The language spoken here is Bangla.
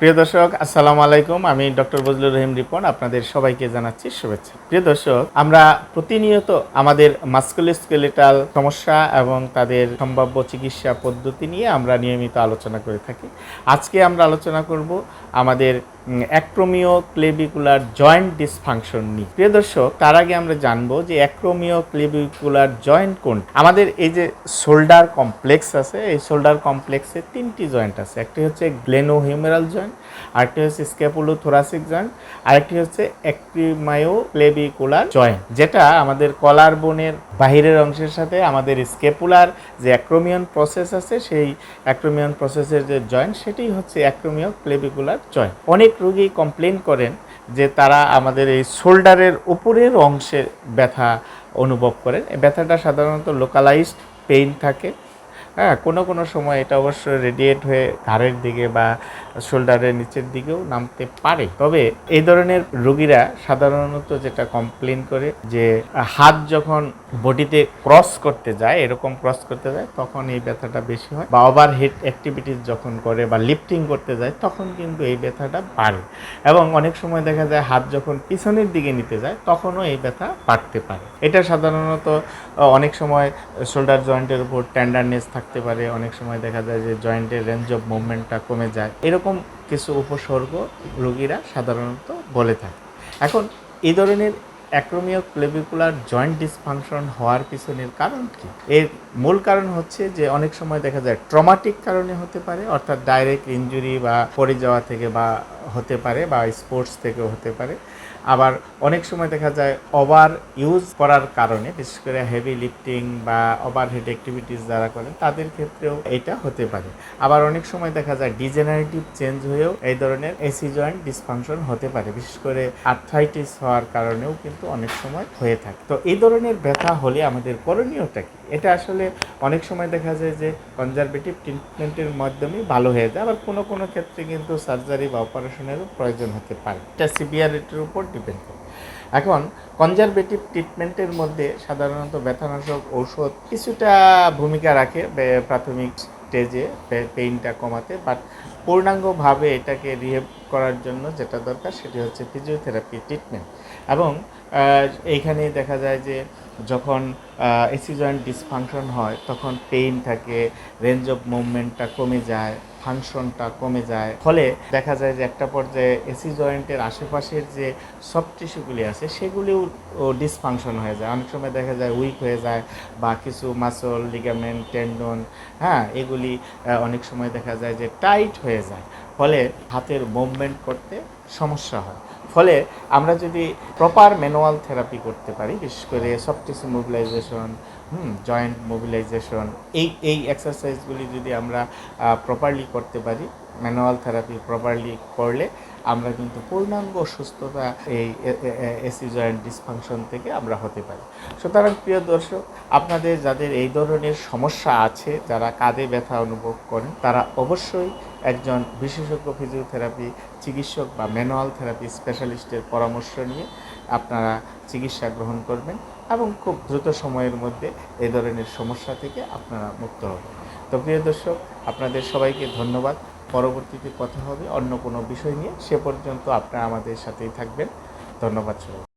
প্রিয় দর্শক, আসসালামু আলাইকুম। আমি ডক্টর বজলুর রহিম রিপন, আপনাদের সবাইকে জানাচ্ছি শুভেচ্ছা। প্রিয় দর্শক, আমরা প্রতিনিয়ত আমাদের মাস্কুলোস্কেলেটাল সমস্যা এবং তাদের সম্ভাব্য চিকিৎসা পদ্ধতি নিয়ে আমরা নিয়মিত আলোচনা করে থাকি। আজকে আমরা আলোচনা করব আমাদের অ্যাক্রোমিও ক্লেবিকুলার জয়েন্ট ডিসফাংশন নিয়ে। প্রিয় দর্শক, তার আগে আমরা জানব যে অ্যাক্রোমিও ক্লেবিকুলার জয়েন্ট কোন আমাদের এই যে শোল্ডার কমপ্লেক্স আছে, এই শোল্ডার কমপ্লেক্সে তিনটি জয়েন্ট আছে। একটি হচ্ছে গ্লেনো হিউমেরাল জয়েন্ট, আরেকটি হচ্ছে স্ক্যাপুলো থোরাসিক জয়েন্ট, আরেকটি হচ্ছে অ্যাক্রিমায়ো ক্লেবিকুলার জয়েন্ট, যেটা আমাদের কলার বোনের বাহিরের অংশের সাথে আমাদের স্কেপুলার যে অ্যাক্রোমিয়ন প্রসেস আছে, সেই অ্যাক্রোমিয়ন প্রসেসের যে জয়েন্ট সেটাই হচ্ছে অ্যাক্রোমিও ক্লেবিকুলার জয়েন্ট। অনেক রোগী কমপ্লেন করেন যে তারা আমাদের এই শোল্ডারের উপরের অংশে ব্যথা অনুভব করেন। এই ব্যথাটা সাধারণত লোকালাইজড পেইন থাকে। হ্যাঁ কোনো কোনো সময় এটা অবশ্য রেডিয়েট হয়ে ঘাড়ের দিকে বা শোল্ডারের নিচের দিকেও নামতে পারে। তবে এই ধরনের রোগীরা সাধারণত যেটা কমপ্লেন করে যে, হাত যখন বডিতে ক্রস করতে যায়, এরকম ক্রস করতে যায়, তখন এই ব্যথাটা বেশি হয় বা ওভার হেড অ্যাক্টিভিটিস যখন করে বা লিফটিং করতে যায়, তখন কিন্তু এই ব্যথাটা বাড়ে। এবং অনেক সময় দেখা যায় হাত যখন পিছনের দিকে নিতে যায়, তখনও এই ব্যথা বাড়তে পারে। এটা সাধারণত অনেক সময় শোল্ডার জয়েন্টের উপর টেন্ডারনেস থাকতে পারে, অনেক সময় দেখা যায় যে জয়েন্টের রেঞ্জ অফ মুভমেন্টটা কমে যায়। এরকম কিছু উপসর্গ রোগীরা সাধারণত বলে থাকে। এখন, এই ধরনের অ্যাক্রোমিও ক্লেভিকুলার জয়েন্ট ডিসফাংশন হওয়ার পিছনের কারণ কি? এর মূল কারণ হচ্ছে যে অনেক সময় দেখা যায় ট্রমাটিক কারণে হতে পারে, অর্থাৎ ডাইরেক্ট ইনজুরি বা পড়ে যাওয়া থেকে বা হতে পারে বা স্পোর্টস থেকেও হতে পারে। আবার অনেক সময় দেখা যায় ওভার ইউজ করার কারণে, বিশেষ করে হেভি লিফটিং বা ওভার হেড অ্যাক্টিভিটিস যারা করেন, তাদের ক্ষেত্রেও এটা হতে পারে। আবার অনেক সময় দেখা যায় ডিজেনারেটিভ চেঞ্জ হয়েও এই ধরনের এসি জয়েন্ট ডিসফাংশন হতে পারে, বিশেষ করে আর্থাইটিস হওয়ার কারণেও কিন্তু অনেক সময় হয়ে থাকে। তো এই ধরনের ব্যথা হলে আমাদের করণীয়টা কি? এটা আসলে অনেক সময় দেখা যায় যে কনজারভেটিভ ট্রিটমেন্টের মাধ্যমে ভালো হয়ে যায়, আবার কোনো কোনো ক্ষেত্রে কিন্তু সার্জারি বা অপারেশনেরও প্রয়োজন হতে পারে। এটা সিভিয়ারিটির উপর করে এখন কনজারভেটিভ ট্রিটমেন্টের মধ্যে সাধারণত ব্যথানাশক ঔষধ কিছুটা ভূমিকা রাখে প্রাথমিক স্টেজে পেইনটা কমাতে বাট পূর্ণাঙ্গভাবে এটাকে রিহেব করার জন্য যেটা দরকার সেটি হচ্ছে ফিজিওথেরাপি ট্রিটমেন্ট এবং এইখানে দেখা যায় যে যখন এসি জয়েন্ট ডিসফাংশন হয়, তখন পেইন থাকে রেঞ্জ অফ মুভমেন্টটা কমে যায় ফাংশনটা কমে যায়। ফলে দেখা যায় যে একটা পর্যায়ে এসি জয়েন্টের আশেপাশের যে সফট টিস্যুগুলি আছে, সেগুলিও ডিসফাংশন হয়ে যায়। অনেক সময় দেখা যায় উইক হয়ে যায় বা কিছু মাসল লিগামেন্ট টেন্ডন হ্যাঁ এগুলি অনেক সময় দেখা যায় যে টাইট হয়ে যায়। ফলে হাতের মুভমেন্ট করতে সমস্যা হয়। ফলে আমরা যদি প্রপার ম্যানুয়াল থেরাপি করতে পারি, বিশেষ করে soft tissue mobilisation hmm joint mobilisation এই এই এক্সারসাইজগুলি যদি আমরা প্রপারলি করতে পারি ম্যানুয়াল থেরাপি প্রপারলি করলে আমরা কিন্তু পূর্ণাঙ্গ সুস্থতা এই এসি জয়েন্ট ডিসফাংশন থেকে আমরা হতে পারি। সুতরাং প্রিয় দর্শক, আপনাদের যাদের এই ধরনের সমস্যা আছে, যারা কাঁধে ব্যথা অনুভব করেন, তারা অবশ্যই একজন বিশেষজ্ঞ ফিজিওথেরাপি চিকিৎসক বা ম্যানুয়াল থেরাপি স্পেশালিস্টের পরামর্শ নিয়ে আপনারা চিকিৎসা গ্রহণ করবেন এবং খুব দ্রুত সময়ের মধ্যে এ ধরনের সমস্যা থেকে আপনারা মুক্ত হবেন। তো প্রিয় দর্শক, আপনাদের সবাইকে ধন্যবাদ। পরবর্তীতে কথা হবে অন্য কোনো বিষয় নিয়ে। সে পর্যন্ত আপনারা আমাদের সাথেই থাকবেন। ধন্যবাদ সবাই